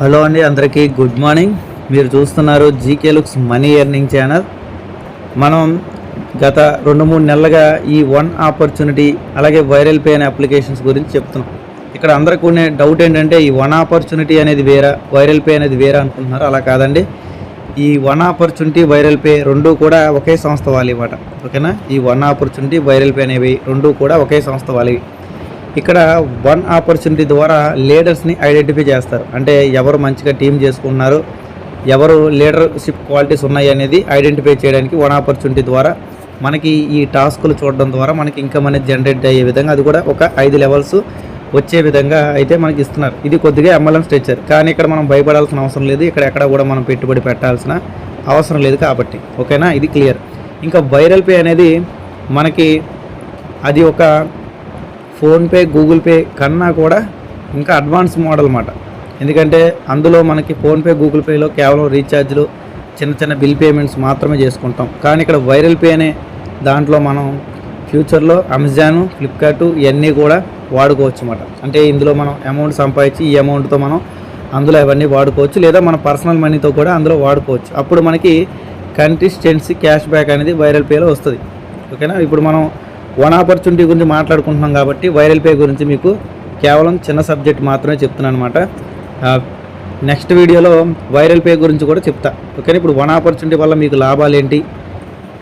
Hello అండి అందరికీ good morning. మీరు చూస్తున్నారు GK looks money earning channel. మనం గత రెండు మూడు నెలలుగా ఈ వన్ ఆపర్చునిటీ అలాగే వైరల్ పే అనే అప్లికేషన్స్ గురించి చెప్తున్నాం. ఇక్కడ అందరికి ఉండే డౌట్ ఏంటంటే ఈ వన్ ఆపర్చునిటీ అనేది వేరా వైరల్ పే అనేది వేరా అనుకుంటున్నారు? అలా కాదండి. ఈ వన్ ఆపర్చునిటీ వైరల్ పే రెండు కూడా ఒకే సంస్థ వాళ్ళు ఇవ్వట ఓకేనా? ఈ వన్ ఆపర్చునిటీ వైరల్ పే అనేవి రెండు కూడా ఒకే సంస్థ వాళ్ళవి. ఇక్కడ వన్ ఆపర్చునిటీ ద్వారా లీడర్స్ని ఐడెంటిఫై చేస్తారు. అంటే ఎవరు మంచిగా టీం చేసుకున్నారు ఎవరు లీడర్షిప్ క్వాలిటీస్ ఉన్నాయి అనేది ఐడెంటిఫై చేయడానికి వన్ ఆపర్చునిటీ ద్వారా మనకి ఈ టాస్కులు చూడడం ద్వారా మనకి ఇన్కమ్ అనేది జనరేట్ అయ్యే విధంగా అది కూడా ఒక ఐదు లెవెల్స్ వచ్చే విధంగా అయితే మనకి ఇస్తున్నారు. ఇది కొద్దిగా ఎంఎల్ఎం స్ట్రెచ్చర్ కానీ ఇక్కడ మనం భయపడాల్సిన అవసరం లేదు. ఇక్కడ ఎక్కడ కూడా మనం పెట్టుబడి పెట్టాల్సిన అవసరం లేదు కాబట్టి. ఓకేనా? ఇది క్లియర్. ఇంకా వైరల్ పే అనేది మనకి అది ఒక ఫోన్పే గూగుల్ పే కన్నా కూడా ఇంకా అడ్వాన్స్ మోడల్ అన్నమాట. ఎందుకంటే అందులో మనకి ఫోన్పే గూగుల్ పేలో కేవలం రీఛార్జ్లు చిన్న చిన్న బిల్ పేమెంట్స్ మాత్రమే చేసుకుంటాం. కానీ ఇక్కడ వైరల్ పే అనే దాంట్లో మనం ఫ్యూచర్లో అమెజాన్ ఫ్లిప్కార్ట్ ఇవన్నీ కూడా వాడుకోవచ్చు అన్నమాట. అంటే ఇందులో మనం అమౌంట్ సంపాదించి ఈ అమౌంట్తో మనం అందులో అవన్నీ వాడుకోవచ్చు. లేదా మన పర్సనల్ మనీతో కూడా అందులో వాడుకోవచ్చు. అప్పుడు మనకి కంటిస్టెన్సీ క్యాష్ బ్యాక్ అనేది వైరల్ పేలో వస్తుంది. ఓకేనా? ఇప్పుడు మనం వన్ ఆపర్చునిటీ గురించి మాట్లాడుకుంటున్నాం కాబట్టి వైరల్ పే గురించి మీకు కేవలం చిన్న సబ్జెక్ట్ మాత్రమే చెప్తున్నాను అనమాట నెక్స్ట్ వీడియోలో వైరల్ పే గురించి కూడా చెప్తా. ఓకేనా? ఇప్పుడు వన్ ఆపర్చునిటీ వల్ల మీకు లాభాలు ఏంటి?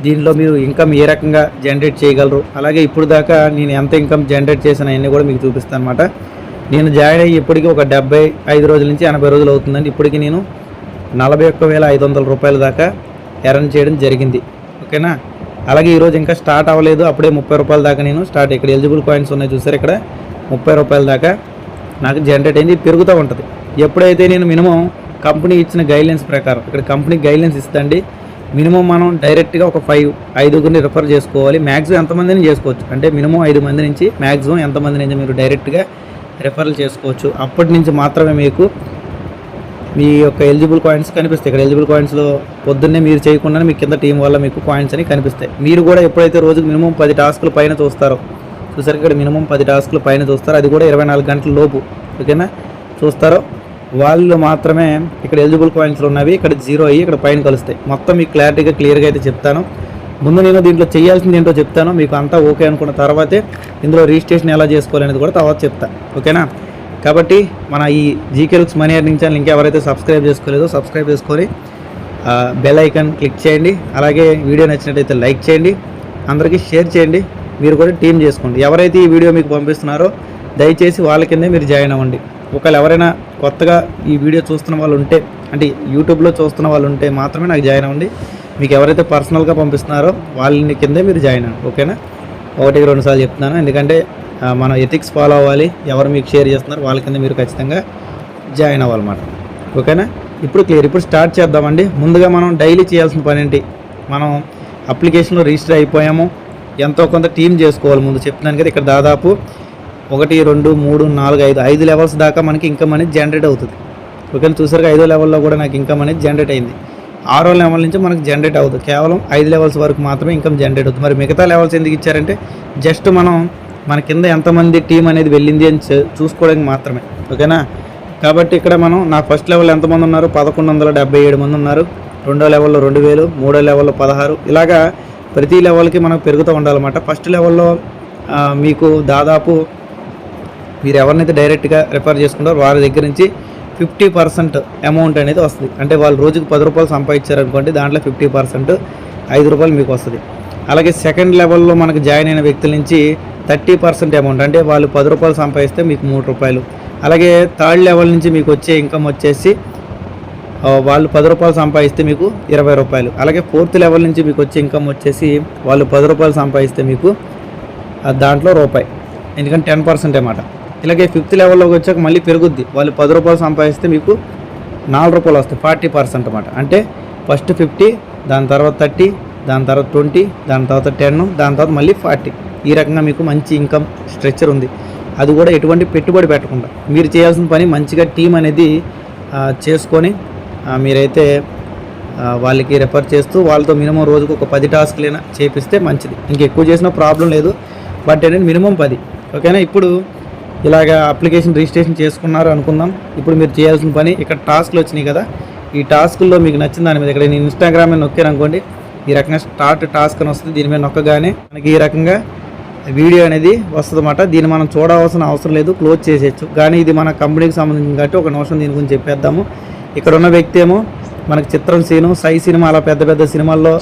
దీనిలో మీరు ఇన్కమ్ ఏ రకంగా జనరేట్ చేయగలరు? అలాగే ఇప్పుడు దాకా నేను ఎంత ఇన్కమ్ జనరేట్ చేసిన అన్నీ కూడా మీకు చూపిస్తాను అనమాట నేను జాయిన్ అయ్యి ఇప్పటికీ ఒక డెబ్బై ఐదు రోజుల నుంచి ఎనభై రోజులు అవుతుందండి. ఇప్పటికీ నేను నలభై ఒక్క వేల ఐదు వందల రూపాయల దాకా ఎర్న్ చేయడం జరిగింది. ఓకేనా? అలాగే ఈరోజు ఇంకా స్టార్ట్ అవ్వలేదు. అప్పుడే ముప్పై రూపాయల దాకా నేను స్టార్ట్ ఇక్కడ ఎలిజిబుల్ కాయిన్స్ ఉన్నాయి చూసారు ఇక్కడ? ముప్పై రూపాయల దాకా నాకు జనరేట్ అయింది. పెరుగుతూ ఉంటుంది. ఎప్పుడైతే నేను మినిమం కంపెనీ ఇచ్చిన గైడ్లైన్స్ ప్రకారం ఇక్కడ కంపెనీ గైడ్లైన్స్ ఇస్తండి. మినిమం మనం డైరెక్ట్గా ఒక ఫైవ్ ఐదుగురిని రిఫర్ చేసుకోవాలి. మ్యాక్సిమం ఎంతమందిని చేసుకోవచ్చు? అంటే మినిమం ఐదు మంది నుంచి మ్యాక్సిమం ఎంతమంది నుంచి మీరు డైరెక్ట్గా రిఫరల్ చేసుకోవచ్చు? అప్పటి నుంచి మాత్రమే మీకు మీ యొక్క ఎలిజిబుల్ కాయిన్స్ కనిపిస్తాయి. ఇక్కడ ఎలిజిబుల్ కాయిన్స్లో పొద్దున్నే మీరు చేయకుండానే మీ కింద టీం వల్ల మీకు కాయిన్స్ అని కనిపిస్తాయి. మీరు కూడా ఎప్పుడైతే రోజుకి మినిమం పది టాస్కులు పైన చూస్తారో చూసారు ఇక్కడ మినిమం పది టాస్కులు పైన చూస్తారు అది కూడా ఇరవై నాలుగు గంటల లోపు ఓకేనా చూస్తారో వాళ్ళు మాత్రమే ఇక్కడ ఎలిజిబుల్ కాయిన్స్లు ఉన్నవి ఇక్కడ జీరో అయ్యి ఇక్కడ పైన కలుస్తాయి. మొత్తం మీకు క్లారిటీగా క్లియర్గా అయితే చెప్తాను. ముందు నేను దీంట్లో చేయాల్సింది ఏంటో చెప్తాను. మీకు అంతా ఓకే అనుకున్న తర్వాతే ఇందులో రిజిస్ట్రేషన్ ఎలా చేసుకోవాలనేది కూడా తర్వాత చెప్తా. ఓకేనా కాబట్టి మన ఈ GK looks money earning channel ఇంకా ఎవరైతే సబ్స్క్రైబ్ చేసుకోలేదో సబ్స్క్రైబ్ చేసుకొని బెల్ ఐకాన్ క్లిక్ చేయండి. అలాగే వీడియో నచ్చినట్టయితే లైక్ చేయండి. అందరికీ షేర్ చేయండి. మీరు కూడా టీం చేసుకోండి. ఎవరైతే ఈ వీడియో మీకు పంపిస్తున్నారో దయచేసి వాళ్ళ కిందే మీరు జాయిన్ అవ్వండి. ఒకవేళ ఎవరైనా కొత్తగా ఈ వీడియో చూస్తున్న వాళ్ళు ఉంటే అంటే యూట్యూబ్లో చూస్తున్న వాళ్ళు ఉంటే మాత్రమే నాకు జాయిన్ అవ్వండి. మీకు ఎవరైతే పర్సనల్గా పంపిస్తున్నారో వాళ్ళని కిందే మీరు జాయిన్ అవ్వండి. ఓకేనా ఒకటికి రెండు సార్లు చెప్తున్నాను. ఎందుకంటే మనం ఎథిక్స్ ఫాలో అవ్వాలి. ఎవరు మీకు షేర్ చేస్తున్నారు వాళ్ళ కింద మీరు ఖచ్చితంగా జాయిన్ అవ్వాలన్నమాట. ఓకేనా? ఇప్పుడు క్లియర్ ఇప్పుడు స్టార్ట్ చేద్దామండి. ముందుగా మనం డైలీ చేయాల్సిన పని ఏంటి? మనం అప్లికేషన్లో రిజిస్టర్ అయిపోయాము. ఎంతో కొంత టీం చేసుకోవాలి. ముందు చెప్తున్నాను కదా ఇక్కడ దాదాపు ఒకటి రెండు మూడు నాలుగు ఐదు ఐదు లెవెల్స్ దాకా మనకి ఇన్కమ్ అనేది జనరేట్ అవుతుంది. ఓకేనా? చూసారుగా ఐదో లెవెల్లో కూడా నాకు ఇన్కమ్ అనేది జనరేట్ అయింది. ఆరో లెవెల్ నుంచి మనకు జనరేట్ అవుతుంది. కేవలం ఐదు లెవెల్స్ వరకు మాత్రమే ఇన్కమ్ జనరేట్ అవుతుంది. మరి మిగతా లెవెల్స్ ఎందుకు ఇచ్చారంటే జస్ట్ మనం మన కింద ఎంతమంది టీం అనేది వెళ్ళింది అని చూ- చూసుకోవడానికి మాత్రమే. ఓకేనా? కాబట్టి ఇక్కడ మనం నా ఫస్ట్ లెవెల్ ఎంతమంది ఉన్నారు? పదకొండు వందల డెబ్బై ఏడు మంది ఉన్నారు. రెండో లెవెల్లో రెండు వేలు మూడో లెవెల్లో పదహారు. ఇలాగా ప్రతి లెవెల్కి మనకు పెరుగుతూ ఉండాలన్నమాట. ఫస్ట్ లెవెల్లో మీకు దాదాపు మీరు ఎవరినైతే డైరెక్ట్గా రిఫర్ చేసుకుంటారో వారి దగ్గర నుంచి ఫిఫ్టీ పర్సెంట్ అమౌంట్ అనేది వస్తుంది. అంటే వాళ్ళు రోజుకి పది రూపాయలు సంపాదించారనుకోండి దాంట్లో ఫిఫ్టీ పర్సెంట్ ఐదు రూపాయలు మీకు వస్తుంది. అలాగే సెకండ్ లెవెల్లో మనకు జాయిన్ అయిన వ్యక్తుల నుంచి థర్టీ పర్సెంట్ అమౌంట్ అంటే వాళ్ళు పది రూపాయలు సంపాదిస్తే మీకు మూడు రూపాయలు. అలాగే థర్డ్ లెవెల్ నుంచి మీకు వచ్చే ఇన్కమ్ వచ్చేసి వాళ్ళు పది రూపాయలు సంపాదిస్తే మీకు ఇరవై రూపాయలు. అలాగే ఫోర్త్ లెవెల్ నుంచి మీకు వచ్చే ఇన్కమ్ వచ్చేసి వాళ్ళు పది రూపాయలు సంపాదిస్తే మీకు దాంట్లో రూపాయి. ఎందుకంటే టెన్ పర్సెంట్ అన్నమాట. ఇలాగే ఫిఫ్త్ లెవెల్లోకి వచ్చాక మళ్ళీ పెరుగుద్ది. వాళ్ళు పది రూపాయలు సంపాదిస్తే మీకు నాలుగు రూపాయలు వస్తాయి ఫార్టీ పర్సెంట్ అన్నమాట. అంటే ఫస్ట్ ఫిఫ్టీ దాని తర్వాత థర్టీ దాని తర్వాత ట్వంటీ దాని తర్వాత టెన్ దాని తర్వాత మళ్ళీ ఫార్టీ. ఈ రకంగా మీకు మంచి ఇన్కమ్ స్ట్రక్చర్ ఉంది. అది కూడా ఎటువంటి పెట్టుబడి పెట్టకుండా. మీరు చేయాల్సిన పని మంచిగా టీం అనేది చేసుకొని మీరైతే వాళ్ళకి రెఫర్ చేస్తూ వాళ్ళతో మినిమం రోజుకు ఒక పది టాస్క్లైనా చేపిస్తే మంచిది. ఇంకెక్కువ చేసినా ప్రాబ్లం లేదు. బట్ ఏంటంటే మినిమం పది. ఓకేనా? ఇప్పుడు ఇలాగ అప్లికేషన్ రిజిస్ట్రేషన్ చేసుకున్నారు అనుకుందాం. ఇప్పుడు మీరు చేయాల్సిన పని ఇక్కడ టాస్క్లు వచ్చినాయి కదా. ఈ టాస్క్లో మీకు నచ్చిన దాని మీద ఇక్కడ నేను ఇన్స్టాగ్రామ్ నొక్కాను అనుకోండి. ఈ రకంగా స్టార్ట్ టాస్క్ అని వస్తుంది. దీని మీద నొక్కగానే మనకి ఈ రకంగా వీడియో అనేది వస్తుంది అన్నమాట దీన్ని మనం చూడవలసిన అవసరం లేదు. క్లోజ్ చేసేయచ్చు. కానీ ఇది మన కంపెనీకి సంబంధించిన కాబట్టి ఒక నిమిషం దీని గురించి చెప్పేద్దాము. ఇక్కడ ఉన్న వ్యక్తి ఏమో మనకి చిత్రం సీను సై సినిమా అలా పెద్ద పెద్ద సినిమాల్లో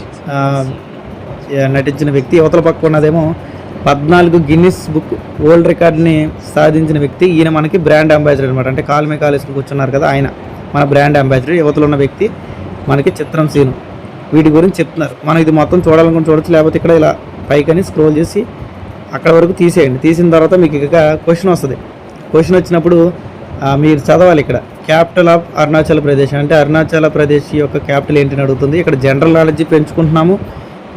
నటించిన వ్యక్తి. యువతల పక్క ఉన్నదేమో పద్నాలుగు గిన్నిస్ బుక్ వరల్డ్ రికార్డ్ని సాధించిన వ్యక్తి. ఈయన మనకి బ్రాండ్ అంబాసిడర్ అనమాట అంటే కాల్మే కాలేజ్కి కూర్చున్నారు కదా ఆయన. మన బ్రాండ్ అంబాసిడర్. యువతలో ఉన్న వ్యక్తి మనకి చిత్రం సీను. వీటి గురించి చెప్తున్నారు. మనం ఇది మొత్తం చూడాలనుకుని చూడొచ్చు లేకపోతే ఇక్కడ ఇలా పైకని స్క్రోల్ చేసి అక్కడ వరకు తీసేయండి. తీసిన తర్వాత మీకు ఇక క్వశ్చన్ వస్తుంది. క్వశ్చన్ వచ్చినప్పుడు మీరు చదవాలి ఇక్కడ. క్యాపిటల్ ఆఫ్ అరుణాచల్ ప్రదేశ్ అంటే అరుణాచల్ ప్రదేశ్ యొక్క క్యాపిటల్ ఏంటని అడుగుతుంది. ఇక్కడ జనరల్ నాలెడ్జ్ పెంచుకుంటున్నాము.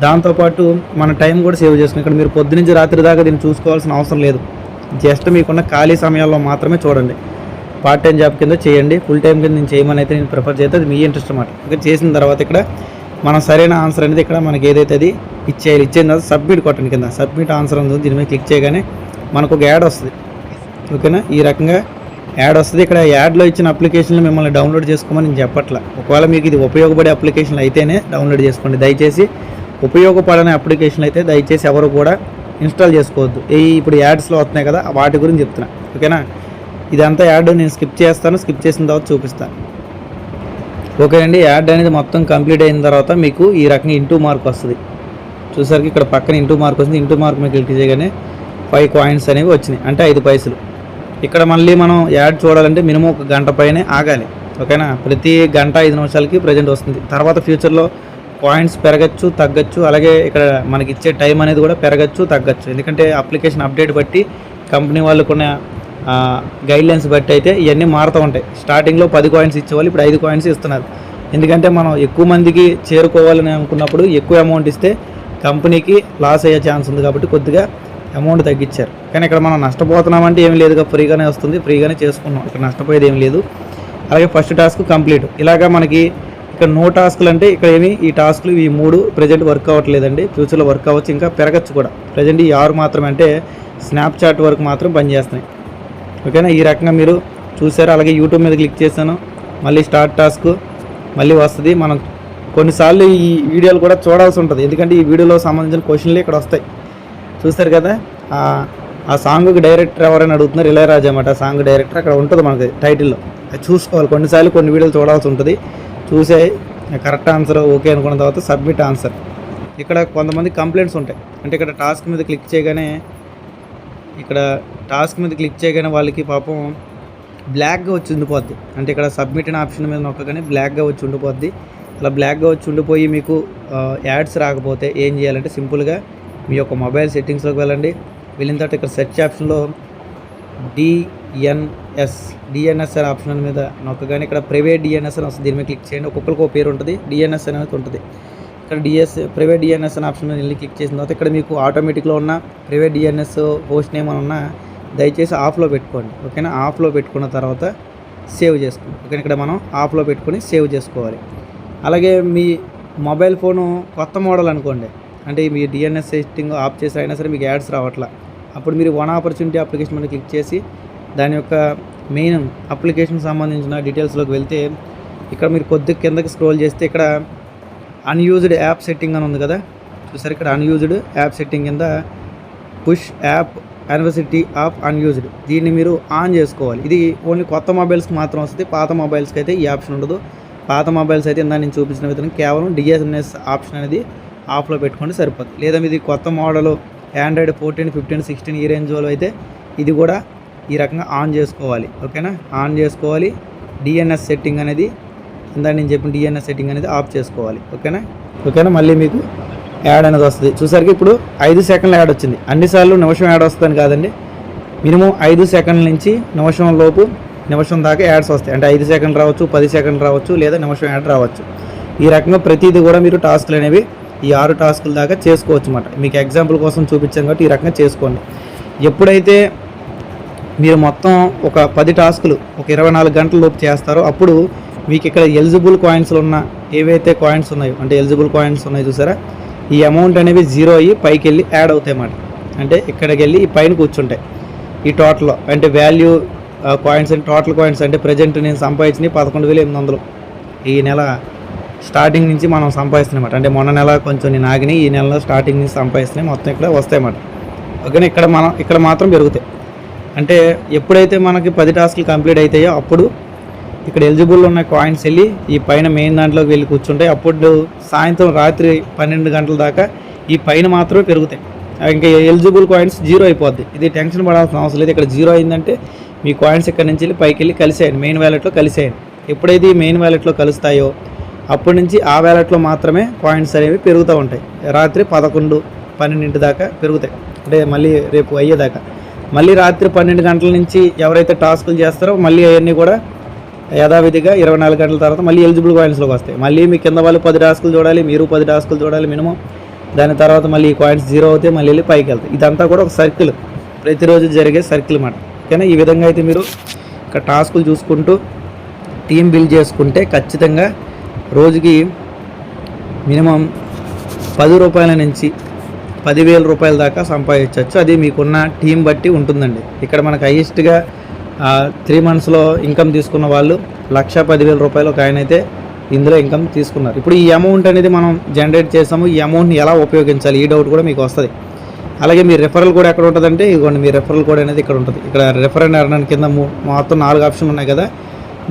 దాంతోపాటు మన టైం కూడా సేవ్ చేసుకుని ఇక్కడ మీరు పొద్దునుంచి రాత్రి దాకా దీన్ని చూసుకోవాల్సిన అవసరం లేదు. జస్ట్ మీకున్న ఖాళీ సమయాల్లో మాత్రమే చూడండి. పార్ట్ టైం జాబ్ కింద చేయండి. ఫుల్ టైం కింద నేను చేయమని అయితే నేను ప్రిఫర్ చేస్తే అది మీ ఇంట్రెస్ట్ అనమాట ఇక చేసిన తర్వాత ఇక్కడ మనం సరైన ఆన్సర్ అనేది ఇక్కడ మనకి ఏదైతే అది ఇచ్చేయాలి ఇచ్చిన తర్వాత సబ్మిట్ కొట్టండి కింద. సబ్మిట్ ఆన్సర్ ఉంది దీని మీద క్లిక్ చేయగానే మనకు ఒక యాడ్ వస్తుంది. ఓకేనా? ఈ రకంగా యాడ్ వస్తుంది. ఇక్కడ యాడ్లో ఇచ్చిన అప్లికేషన్లు మిమ్మల్ని డౌన్లోడ్ చేసుకోమని నేను చెప్పట్లా. ఒకవేళ మీకు ఇది ఉపయోగపడే అప్లికేషన్లు అయితేనే డౌన్లోడ్ చేసుకోండి. దయచేసి ఉపయోగపడని అప్లికేషన్లు అయితే దయచేసి ఎవరు కూడా ఇన్స్టాల్ చేసుకోవద్దు. ఈ ఇప్పుడు యాడ్స్లో వస్తున్నాయి కదా వాటి గురించి చెప్తున్నా. ఓకేనా? ఇదంతా యాడ్ నేను స్కిప్ చేస్తాను. స్కిప్ చేసిన తర్వాత చూపిస్తాను. ఓకే అండి యాడ్ అనేది మొత్తం కంప్లీట్ అయిన తర్వాత మీకు ఈ రకంగా ఇంటూ మార్క్ వస్తుంది. చూసరికి ఇక్కడ పక్కన ఇంటూ మార్క్ వస్తుంది. ఇంటూ మార్క్ మీద క్లిక్ చేయగానే ఫైవ్ కాయిన్స్ అనేవి వచ్చినాయి. అంటే ఐదు పైసలు. ఇక్కడ మళ్ళీ మనం యాడ్ చూడాలంటే మినిమం ఒక గంట పైనే ఆగాలి. ఓకేనా? ప్రతి గంట ఐదు నిమిషాలకి ప్రజెంట్ వస్తుంది. తర్వాత ఫ్యూచర్లో కాయిన్స్ పెరగచ్చు తగ్గచ్చు అలాగే ఇక్కడ మనకి ఇచ్చే టైం అనేది కూడా పెరగచ్చు తగ్గచ్చు. ఎందుకంటే అప్లికేషన్ అప్డేట్ బట్టి కంపెనీ వాళ్ళకున్న గైడ్లైన్స్ బట్టి అయితే ఇవన్నీ మారుతూ ఉంటాయి. స్టార్టింగ్లో పది కాయిన్స్ ఇచ్చేవాళ్ళు ఇప్పుడు ఐదు కాయిన్స్ ఇస్తున్నారు. ఎందుకంటే మనం ఎక్కువ మందికి చేరుకోవాలని అనుకున్నప్పుడు ఎక్కువ అమౌంట్ ఇస్తే కంపెనీకి లాస్ అయ్యే ఛాన్స్ ఉంది కాబట్టి కొద్దిగా అమౌంట్ తగ్గించారు. కానీ ఇక్కడ మనం నష్టపోతున్నామంటే ఏం లేదుగా ఫ్రీగానే వస్తుంది ఫ్రీగానే చేసుకున్నాం. ఇక్కడ నష్టపోయేది ఏం లేదు. అలాగే ఫస్ట్ టాస్క్ కంప్లీట్ ఇలాగా మనకి ఇక్కడ నో టాస్క్లు అంటే ఇక్కడ ఏమి ఈ టాస్క్లు ఈ మూడు ప్రజెంట్ వర్క్ అవ్వట్లేదండి. ఫ్యూచర్లో వర్క్ అవ్వచ్చు ఇంకా పెరగచ్చు కూడా. ప్రజెంట్ ఈ ఆరు మాత్రమే అంటే స్నాప్చాట్ వరకు మాత్రం పనిచేస్తున్నాయి. ఓకేనా? ఈ రకంగా మీరు చూసారు అలాగే యూట్యూబ్ మీద క్లిక్ చేశాను. మళ్ళీ స్టార్ట్ టాస్క్ మళ్ళీ వస్తుంది. మనం కొన్నిసార్లు ఈ వీడియోలు కూడా చూడాల్సి ఉంటుంది. ఎందుకంటే ఈ వీడియోలో సంబంధించిన క్వశ్చన్లు ఇక్కడ వస్తాయి. చూస్తారు కదా? ఆ- ఆ సాంగ్కి డైరెక్టర్ ఎవరైనా అడుగుతున్నారు? ఇళయరాజా అన్నమాట. ఆ సాంగ్ డైరెక్టర్ అక్కడ ఉంటుంది మనకి టైటిల్లో. అది చూసుకోవాలి. కొన్నిసార్లు కొన్ని వీడియోలు చూడాల్సి ఉంటుంది. చూసే కరెక్ట్ ఆన్సర్ ఓకే అనుకున్న తర్వాత సబ్మిట్ ఆన్సర్. ఇక్కడ కొంతమంది కంప్లైంట్స్ ఉంటాయి. అంటే ఇక్కడ టాస్క్ మీద క్లిక్ చేయగానే ఇక్కడ టాస్క్ మీద క్లిక్ చేయగానే వాళ్ళకి పాపం బ్లాక్గా వచ్చి ఉండిపోద్ది. అంటే ఇక్కడ సబ్మిట్ అనే ఆప్షన్ మీద నొక్కగానే బ్లాక్గా వచ్చి ఉండిపోద్ది. అలా బ్లాక్గా వచ్చి ఉండిపోయి మీకు యాడ్స్ రాకపోతే ఏం చేయాలంటే సింపుల్గా మీ యొక్క మొబైల్ సెట్టింగ్స్లోకి వెళ్ళండి. వెళ్ళిన తర్వాత ఇక్కడ సెర్చ్ ఆప్షన్లో డిఎన్ఎస్ డిఎన్ఎస్ అనే ఆప్షన్ మీద నొక్కగానే ఇక్కడ ప్రైవేట్ డిఎన్ఎస్ అని వస్తుంది. దీని మీద క్లిక్ చేయండి. ఒక్కొక్కరికి ఒక పేరు ఉంటుంది. డిఎన్ఎస్ అనేది ఉంటుంది. ఇక్కడ డిఎస్ ప్రైవేట్ డిఎన్ఎస్ అనే ఆప్షన్ వెళ్ళి క్లిక్ చేసిన తర్వాత ఇక్కడ మీకు ఆటోమేటిక్లో ఉన్న ప్రైవేట్ డిఎన్ఎస్ హోస్ట్ నేమ్ అని ఉన్న దయచేసి ఆఫ్లో పెట్టుకోండి. ఓకేనా? ఆఫ్లో పెట్టుకున్న తర్వాత సేవ్ చేసుకోండి. ఓకే ఇక్కడ మనం ఆఫ్లో పెట్టుకొని సేవ్ చేసుకోవాలి. అలాగే మీ మొబైల్ ఫోను కొత్త మోడల్ అనుకోండి. అంటే మీ డిఎన్ఎస్ సెట్టింగ్ ఆఫ్ చేసి అయినా సరే మీకు యాడ్స్ రావట్లా. అప్పుడు మీరు వన్ ఆపర్చునిటీ అప్లికేషన్ మీద క్లిక్ చేసి దాని యొక్క మెయిన్ అప్లికేషన్ సంబంధించిన డీటెయిల్స్లోకి వెళ్తే ఇక్కడ మీరు కొద్ది కిందకి స్క్రోల్ చేస్తే ఇక్కడ అన్యూజ్డ్ యాప్ సెట్టింగ్ అని ఉంది కదా. చూసారు ఇక్కడ అన్యూజ్డ్ యాప్ సెట్టింగ్ కింద push app university of unused దీన్ని మీరు ఆన్ చేసుకోవాలి. ఇది ఓన్లీ కొత్త మొబైల్స్కి మాత్రం వస్తుంది. పాత మొబైల్స్కి అయితే ఈ ఆప్షన్ ఉండదు. పాత మొబైల్స్ అయితే ఇందా నేను చూపించిన విధంగా కేవలం డిఎస్ఎన్ఎస్ ఆప్షన్ అనేది ఆఫ్లో పెట్టుకుంటే సరిపోతుంది. లేదా ఇది కొత్త model android fourteen fifteen sixteen ఈ రేంజ్ వాళ్ళు అయితే ఇది కూడా ఈ రకంగా ఆన్ చేసుకోవాలి. ఓకేనా? ఆన్ చేసుకోవాలి. డిఎన్ఎస్ సెట్టింగ్ అనేది ఇందాక నేను చెప్పిన డిఎన్ఎస్ సెట్టింగ్ అనేది ఆఫ్ చేసుకోవాలి. ఓకేనా? ఓకేనా? మళ్ళీ మీకు యాడ్ అనేది వస్తుంది. చూసరికి ఇప్పుడు ఐదు సెకండ్ల యాడ్ వచ్చింది. అన్నిసార్లు నిమిషం యాడ్ వస్తుందని కాదండి. మినిమం ఐదు సెకండ్ల నుంచి నిమిషం లోపు నిమిషం దాకా యాడ్స్ వస్తాయి. అంటే ఐదు సెకండ్ రావచ్చు పది సెకండ్ రావచ్చు లేదా నిమిషం యాడ్ రావచ్చు. ఈ రకంగా ప్రతిదీ కూడా మీరు టాస్క్లు అనేవి ఈ ఆరు టాస్కుల దాకా చేసుకోవచ్చు అనమాట మీకు ఎగ్జాంపుల్ కోసం చూపించాను కాబట్టి ఈ రకంగా చేసుకోండి. ఎప్పుడైతే మీరు మొత్తం ఒక పది టాస్కులు ఒక ఇరవై నాలుగు గంటల లోపు చేస్తారో అప్పుడు మీకు ఇక్కడ ఎలిజిబుల్ కాయిన్స్లు ఉన్న ఏవైతే కాయిన్స్ ఉన్నాయో అంటే ఎలిజిబుల్ కాయిన్స్ ఉన్నాయి చూసారా? ఈ అమౌంట్ అనేవి జీరో అయ్యి పైకి వెళ్ళి యాడ్ అవుతాయి అన్నమాట. అంటే ఇక్కడికి వెళ్ళి ఈ పైన కూర్చుంటాయి. ఈ టోటల్లో అంటే వాల్యూ కాయిన్స్ అంటే టోటల్ కాయిన్స్ అంటే ప్రజెంట్ నేను సంపాదించినవి పదకొండు వేల ఎనిమిది వందలు. ఈ నెల స్టార్టింగ్ నుంచి మనం సంపాదిస్తున్నమాట అంటే మొన్న నెల కొంచెం నేను ఆగినాయి ఈ నెలలో స్టార్టింగ్ నుంచి సంపాదిస్తున్నాయి మొత్తం ఇక్కడ వస్తాయన్నమాట ఓకేనా? ఇక్కడ మనం ఇక్కడ మాత్రం పెరుగుతాయి. అంటే ఎప్పుడైతే మనకి పది టాస్క్లు కంప్లీట్ అవుతాయో అప్పుడు ఇక్కడ ఎలిజిబుల్ ఉన్న కాయిన్స్ వెళ్ళి ఈ పైన మెయిన్ దాంట్లోకి వెళ్ళి కూర్చుంటాయి అప్పుడు సాయంత్రం రాత్రి పన్నెండు గంటల దాకా ఈ పైన మాత్రమే పెరుగుతాయి. ఇంకా ఎలిజిబుల్ కాయిన్స్ జీరో అయిపోద్ది. ఇది టెన్షన్ పడాల్సిన అవసరం లేదు. ఇక్కడ జీరో అయిందంటే మీ కాయిన్స్ ఇక్కడ నుంచి వెళ్ళి పైకి వెళ్ళి కలిసేయండి. మెయిన్ వ్యాలెట్లో కలిసేయండి. ఎప్పుడైతే ఈ మెయిన్ వ్యాలెట్లో కలుస్తాయో అప్పటి నుంచి ఆ వ్యాలెట్లో మాత్రమే కాయిన్స్ అనేవి పెరుగుతూ ఉంటాయి. రాత్రి పదకొండు పన్నెండింటి దాకా పెరుగుతాయి. అంటే మళ్ళీ రేపు అయ్యేదాకా. మళ్ళీ రాత్రి పన్నెండు గంటల నుంచి ఎవరైతే టాస్కులు చేస్తారో మళ్ళీ అవన్నీ కూడా యథావిధిగా ఇరవై నాలుగు గంటల తర్వాత మళ్ళీ ఎలిజిబుల్ కాయిన్స్లోకి వస్తాయి. మళ్ళీ మీ కింద వాళ్ళు పది టాస్కులు చూడాలి మీరు పది టాస్కులు చూడాలి మినిమం. దాని తర్వాత మళ్ళీ ఈ కాయిన్స్ జీరో అవుతాయి మళ్ళీ వెళ్ళి పైకి వెళ్తాయి. ఇదంతా కూడా ఒక సర్కిల్ ప్రతిరోజు జరిగే సర్కిల్ అన్నమాట ఓకేనా? ఈ విధంగా అయితే మీరు ఇక్కడ టాస్కులు చూసుకుంటూ టీం బిల్డ్ చేసుకుంటే ఖచ్చితంగా రోజుకి మినిమం పది రూపాయల నుంచి పదివేల రూపాయల దాకా సంపాదించవచ్చు. అది మీకున్న టీం బట్టి ఉంటుందండి. ఇక్కడ మనకు హైయెస్ట్గా త్రీ మంత్స్లో ఇన్కమ్ తీసుకున్న వాళ్ళు లక్ష పదివేల రూపాయలు ఒక ఆయన అయితే ఇందులో ఇన్కమ్ తీసుకున్నారు. ఇప్పుడు ఈ అమౌంట్ అనేది మనం జనరేట్ చేసాము ఈ అమౌంట్ని ఎలా ఉపయోగించాలి? ఈ డౌట్ కూడా మీకు వస్తుంది. అలాగే మీ రెఫరల్ కూడా ఎక్కడ ఉంటుందంటే ఇదిగోండి మీ రెఫరల్ కోడ్ అనేది ఇక్కడ ఉంటుంది. ఇక్కడ రెఫరల్ ఎర్నన్ కింద మొత్తం నాలుగు ఆప్షన్లు ఉన్నాయి కదా.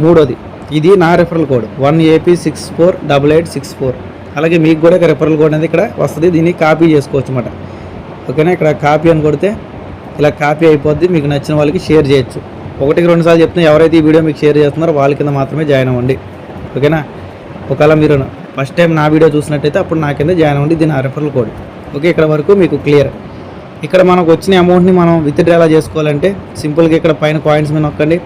మూడోది ఇది నా referral code one AP six four double eight six four అలాగే మీకు కూడా రెఫరల్ కోడ్ అనేది ఇక్కడ వస్తుంది. దీన్ని కాపీ చేసుకోవచ్చు అనమాట ఓకేనా? ఇక్కడ కాపీ అని కొడితే ఇలా కాపీ అయిపోద్ది. మీకు నచ్చిన వాళ్ళకి షేర్ చేయొచ్చు. ఒకటికి రెండు సార్లు చెప్తున్నా ఎవరైతే ఈ వీడియో మీకు షేర్ చేస్తున్నారో వాళ్ళ కింద మాత్రమే జాయిన్ అవ్వండి. ఓకేనా? ఒకవేళ మీరు ఫస్ట్ టైం నా వీడియో చూసినట్టయితే అప్పుడు నా కింద జాయిన్ అవ్వండి దీని ఆ రెఫరల్ కోడ్ ఓకే ఇక్కడ వరకు మీకు క్లియర్ ఇక్కడ మనకు వచ్చిన అమౌంట్ని మనం విత్డ్రాలా చేసుకోవాలంటే సింపుల్గా ఇక్కడ పైన కాయిన్స్ మీద నొక్కండి.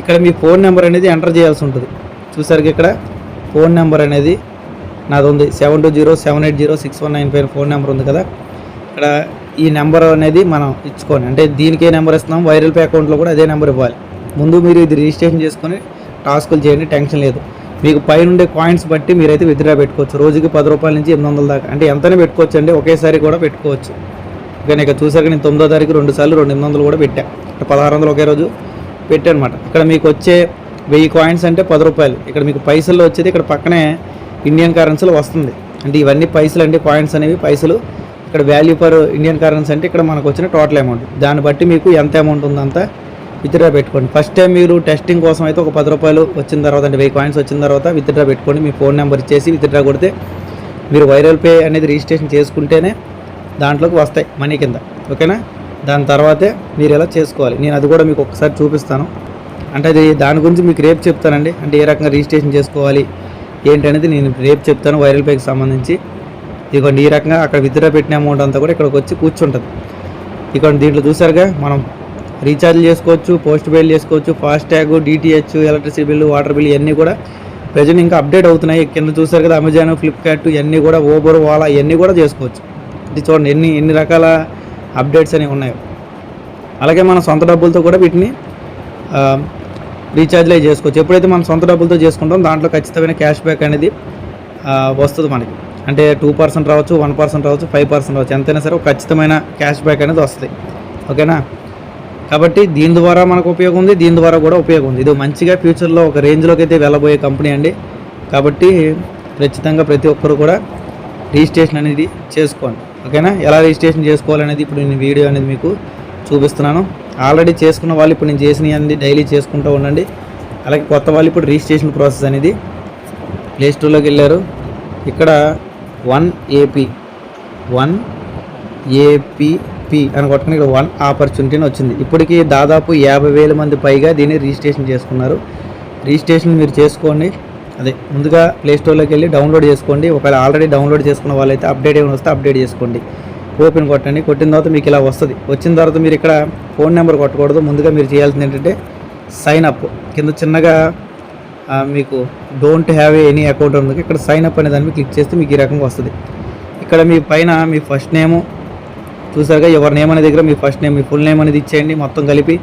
ఇక్కడ మీ ఫోన్ నెంబర్ అనేది ఎంటర్ చేయాల్సి ఉంటుంది. చూసారుగా ఇక్కడ ఫోన్ నెంబర్ అనేది నాది ఉంది. Seven two zero seven eight zero six one nine five phone number ఉంది కదా. ఇక్కడ ఈ నెంబర్ అనేది మనం ఇచ్చుకోండి అంటే దీనికే నెంబర్ ఇస్తున్నాం? వైరల్ పే అకౌంట్లో కూడా అదే నెంబర్ ఇవ్వాలి. ముందు మీరు ఇది రిజిస్ట్రేషన్ చేసుకొని టాస్కులు చేయండి టెన్షన్ లేదు. మీకు పైన ఉండే కాయిన్స్ బట్టి మీరైతే విత్డ్రా పెట్టుకోవచ్చు. రోజుకి పది రూపాయల నుంచి ఎనిమిది వందల దాకా. అంటే ఎంతనే పెట్టుకోవచ్చు అండి. ఒకేసారి కూడా పెట్టుకోవచ్చు. కానీ ఇక చూసాక నేను తొమ్మిదో తారీఖు రెండు సార్లు రెండు ఎనిమిది వందలు కూడా పెట్టా. అంటే పదహారు వందలు ఒకే రోజు పెట్టాను అనమాట ఇక్కడ మీకు వచ్చే వెయ్యి కాయిన్స్ అంటే పది రూపాయలు. ఇక్కడ మీకు పైసల్లో వచ్చేది ఇక్కడ పక్కనే ఇండియన్ కరెన్సీలో వస్తుంది. అంటే ఇవన్నీ పైసలు అంటే కాయిన్స్ అనేవి పైసలు. ఇక్కడ వాల్యూ ఫర్ ఇండియన్ కరెన్సీ అంటే ఇక్కడ మనకు వచ్చిన టోటల్ అమౌంట్ దాన్ని బట్టి మీకు ఎంత అమౌంట్ ఉందంతా విత్డ్రా పెట్టుకోండి. ఫస్ట్ టైం మీరు టెస్టింగ్ కోసం అయితే ఒక పది రూపాయలు వచ్చిన తర్వాత అంటే వెయ్యి కాయిన్స్ వచ్చిన తర్వాత విత్డ్రా పెట్టుకోండి. మీ ఫోన్ నెంబర్ ఇచ్చేసి విత్డ్రా కొడితే మీరు వైరల్ పే అనేది రిజిస్ట్రేషన్ చేసుకుంటేనే దాంట్లోకి వస్తాయి మనీ కింద. ఓకేనా? దాని తర్వాతే మీరు ఎలా చేసుకోవాలి? నేను అది కూడా మీకు ఒకసారి చూపిస్తాను. అంటే అది దాని గురించి మీకు రేపు చెప్తానండి. అంటే ఏ రకంగా రిజిస్ట్రేషన్ చేసుకోవాలి ఏంటి అనేది నేను రేపు చెప్తాను వైరల్ పేకి సంబంధించి. ఇదిగోండి ఈ రకంగా అక్కడ విత్డ్రా పెట్టిన అమౌంట్ అంతా కూడా ఇక్కడికి వచ్చి కూర్చుంటుంది. ఇక్కడ దీంట్లో చూసారుగా మనం రీఛార్జ్ చేసుకోవచ్చు పోస్ట్ పేడ్ చేసుకోవచ్చు fast DTH electricity bill water bill ఇవన్నీ కూడా ప్రజెంట్ ఇంకా అప్డేట్ అవుతున్నాయి. కింద చూసారు కదా అమెజాన్ ఫ్లిప్కార్ట్ ఇవన్నీ కూడా ఓబర్ ఓలా ఇవన్నీ కూడా చేసుకోవచ్చు. ఇది చూడండి ఎన్ని ఎన్ని రకాల అప్డేట్స్ అనేవి ఉన్నాయో. అలాగే మన సొంత డబ్బులతో కూడా వీటిని రీఛార్జ్లే చేసుకోవచ్చు. ఎప్పుడైతే మనం సొంత డబ్బులతో చేసుకుంటాం దాంట్లో ఖచ్చితమైన క్యాష్ బ్యాక్ అనేది వస్తుంది మనకి. అంటే టూ పర్సెంట్ రావచ్చు వన్ పర్సెంట్ రావచ్చు ఫైవ్ పర్సెంట్ రావచ్చు. ఎంతైనా సరే ఒక ఖచ్చితమైన క్యాష్ బ్యాక్ అనేది వస్తుంది. ఓకేనా? కాబట్టి దీని ద్వారా మనకు ఉపయోగం ఉంది దీని ద్వారా కూడా ఉపయోగం ఉంది. ఇది మంచిగా ఫ్యూచర్లో ఒక రేంజ్లోకి అయితే వెళ్ళబోయే కంపెనీ అండి. కాబట్టి ఖచ్చితంగా ప్రతి ఒక్కరు కూడా రిజిస్ట్రేషన్ అనేది చేసుకోండి. ఓకేనా? ఎలా రిజిస్ట్రేషన్ చేసుకోవాలనేది ఇప్పుడు నేను వీడియో అనేది మీకు చూపిస్తున్నాను. ఆల్రెడీ చేసుకున్న వాళ్ళు ఇప్పుడు నేను చేసినవి అనేది డైలీ చేసుకుంటూ ఉండండి. అలాగే కొత్త వాళ్ళు ఇప్పుడు రిజిస్ట్రేషన్ ప్రాసెస్ అనేది ప్లే స్టోర్లోకి వెళ్ళారు. ఇక్కడ వన్ ఏపీ వన్ ఏపీపీ అని కొట్టుకుని ఇక్కడ వన్ ఆపర్చునిటీ అని వచ్చింది. ఇప్పటికీ దాదాపు యాభై వేల మంది పైగా దీన్ని రిజిస్ట్రేషన్ చేసుకున్నారు. రిజిస్ట్రేషన్ మీరు చేసుకోండి. అదే ముందుగా ప్లేస్టోర్లోకి వెళ్ళి డౌన్లోడ్ చేసుకోండి. ఒకవేళ ఆల్రెడీ డౌన్లోడ్ చేసుకున్న వాళ్ళైతే అప్డేట్ ఏమైనా వస్తే అప్డేట్ చేసుకోండి. ఓపెన్ కొట్టండి. కొట్టిన తర్వాత మీకు ఇలా వస్తుంది. వచ్చిన తర్వాత మీరు ఇక్కడ ఫోన్ నెంబర్ కొట్టకూడదు. ముందుగా మీరు చేయాల్సింది ఏంటంటే సైన్ అప్ కింద చిన్నగా మీకు డోంట్ హ్యావ్ ఎనీ అకౌంట్ ఉంది. ఇక్కడ సైన్ అప్ అనే దాన్ని క్లిక్ చేస్తే మీకు ఈ రకంగా వస్తుంది. ఇక్కడ మీ పైన మీ ఫస్ట్ నేము చూసారుగా ఎవరి నేమ్ అనే దగ్గర మీ ఫస్ట్ నేమ్ మీ ఫుల్ నేమ్ అనేది ఇచ్చేయండి మొత్తం కలిపి.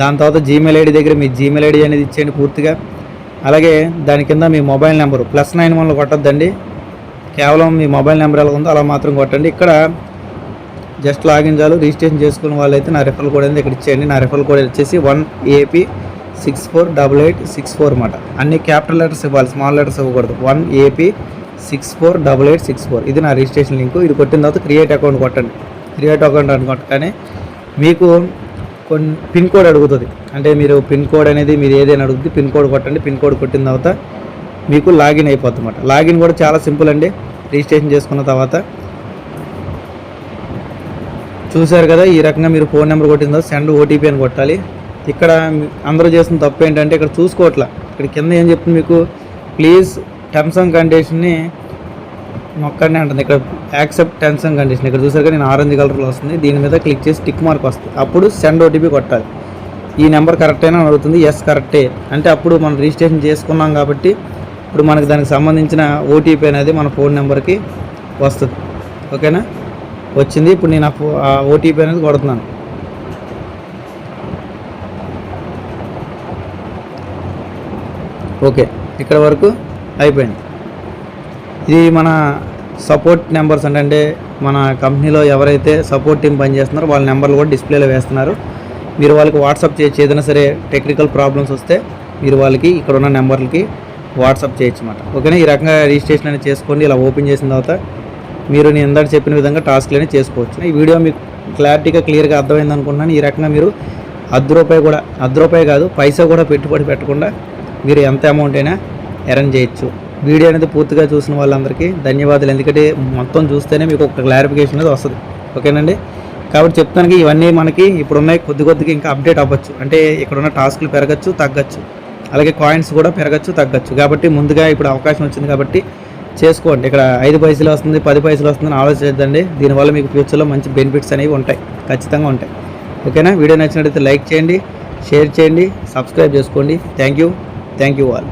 దాని తర్వాత జీమెయిల్ ఐడి దగ్గర మీ జీమెయిల్ ఐడి అనేది ఇచ్చేయండి పూర్తిగా. అలాగే దాని కింద మీ మొబైల్ నెంబరు ప్లస్ నైన్ వన్లో కొట్టద్దండి. కేవలం మీ మొబైల్ నెంబర్ ఎలా ఉందో అలా మాత్రం కొట్టండి. ఇక్కడ జస్ట్ లాగిన్ చాలు రిజిస్ట్రేషన్ చేసుకున్న వాళ్ళైతే నా రెఫరల్ కోడ్ అనేది ఇక్కడ ఇచ్చేయండి. నా రెఫరల్ కోడ్ వచ్చేసి one AP six four double eight six four అనమాట అన్ని క్యాపిటల్ లెటర్స్ ఇవ్వాలి స్మాల్ లెటర్స్ ఇవ్వకూడదు. One AP six four double eight six four ఇది నా రిజిస్ట్రేషన్ లింక్ ఇది కొట్టిన తర్వాత క్రియేట్ అకౌంట్ కొట్టండి. క్రియేట్ అకౌంట్ అని కొట్టగానే మీకు కొన్ని పిన్ కోడ్ అడుగుతుంది. అంటే మీరు పిన్ కోడ్ అనేది మీరు ఏదైనా అడుగుతుంది పిన్ కోడ్ కొట్టండి. పిన్ కోడ్ కొట్టిన తర్వాత మీకు లాగిన్ అయిపోతుందన్నమాట. లాగిన్ కూడా చాలా సింపుల్ అండి. రిజిస్ట్రేషన్ చేసుకున్న తర్వాత చూశారు కదా ఈ రకంగా మీరు ఫోన్ నెంబర్ కొట్టిన తర్వాత సెండ్ ఓటీపీ అని కొట్టాలి. ఇక్కడ అందరూ చేసిన తప్పు ఏంటంటే ఇక్కడ చూసుకోవట్లా. ఇక్కడ కింద ఏం చెప్తుంది మీకు? ప్లీజ్ టర్మ్స్ అండ్ కండిషన్ని మొక్కడనే ఉంటుంది ఇక్కడ యాక్సెప్ట్ టర్మ్స్ అండ్ కండిషన్ ఇక్కడ చూసారుగా నేను ఆరెంజ్ కలర్లో వస్తుంది. దీని మీద క్లిక్ చేసి టిక్ మార్క్ వస్తుంది. అప్పుడు సెండ్ ఓటీపీ కొట్టాలి. ఈ నెంబర్ కరెక్టేనా అయినా అడుగుతుంది. ఎస్ కరెక్టే అంటే అప్పుడు మనం రిజిస్ట్రేషన్ చేసుకున్నాం కాబట్టి ఇప్పుడు మనకి దానికి సంబంధించిన ఓటీపీ అనేది మన ఫోన్ నెంబర్కి వస్తుంది. ఓకేనా వచ్చింది. ఇప్పుడు నేను ఫో- ఆ ఓటీపీ అనేది కొడుతున్నాను. ఓకే ఇక్కడ వరకు అయిపోయింది. ఇది మన సపోర్ట్ నెంబర్స్ అంటే మన కంపెనీలో ఎవరైతే సపోర్ట్ టీం పనిచేస్తున్నారో వాళ్ళ నెంబర్లు కూడా డిస్ప్లేలో వేస్తున్నారు. మీరు వాళ్ళకి వాట్సాప్ చేయొచ్చు ఏదైనా సరే టెక్నికల్ ప్రాబ్లమ్స్ వస్తే మీరు వాళ్ళకి ఇక్కడ ఉన్న నెంబర్లకి వాట్సాప్ చేయొచ్చు అన్నమాట. ఓకేనా? ఈ రకంగా రిజిస్ట్రేషన్ అనేది చేసుకోండి. ఇలా ఓపెన్ చేసిన తర్వాత మీరు నేను ఇందాక చెప్పిన విధంగా టాస్క్లు అనేవి చేసుకోవచ్చు. ఈ వీడియో మీకు క్లారిటీగా క్లియర్గా అర్థమైంది అనుకుంటున్నాను. ఈ రకంగా మీరు అర్ధ రూపాయి కూడా అర్ధ రూపాయి కాదు పైసా కూడా పెట్టుబడి పెట్టకుండా మీరు ఎంత అమౌంట్ అయినా అరేంజ్ చేయొచ్చు. వీడియో అనేది పూర్తిగా చూసిన వాళ్ళందరికీ ధన్యవాదాలు. ఎందుకంటే మొత్తం చూస్తేనే మీకు ఒక క్లారిఫికేషన్ అనేది వస్తుంది. ఓకేనండి? కాబట్టి చెప్తానికి ఇవన్నీ మనకి ఇప్పుడు ఉన్నాయి కొద్ది కొద్దిగా ఇంకా అప్డేట్ అవ్వచ్చు. అంటే ఇక్కడ ఉన్న టాస్క్లు పెరగచ్చు తగ్గచ్చు. అలాగే కాయిన్స్ కూడా పెరగచ్చు తగ్గచ్చు. కాబట్టి ముందుగా ఇప్పుడు అవకాశం వచ్చింది కాబట్టి చేసుకోండి. ఇక్కడ ఐదు పైసలు వస్తుంది పది పైసలు వస్తుందని ఆలోచించండి దీనివల్ల మీకు ఫ్యూచర్లో మంచి బెనిఫిట్స్ అనేవి ఉంటాయి. ఖచ్చితంగా ఉంటాయి. ఓకేనా? వీడియో నచ్చినట్లయితే లైక్ చేయండి షేర్ చేయండి సబ్స్క్రైబ్ చేసుకోండి. Thank you thank you all